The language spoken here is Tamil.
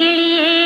खिड़िए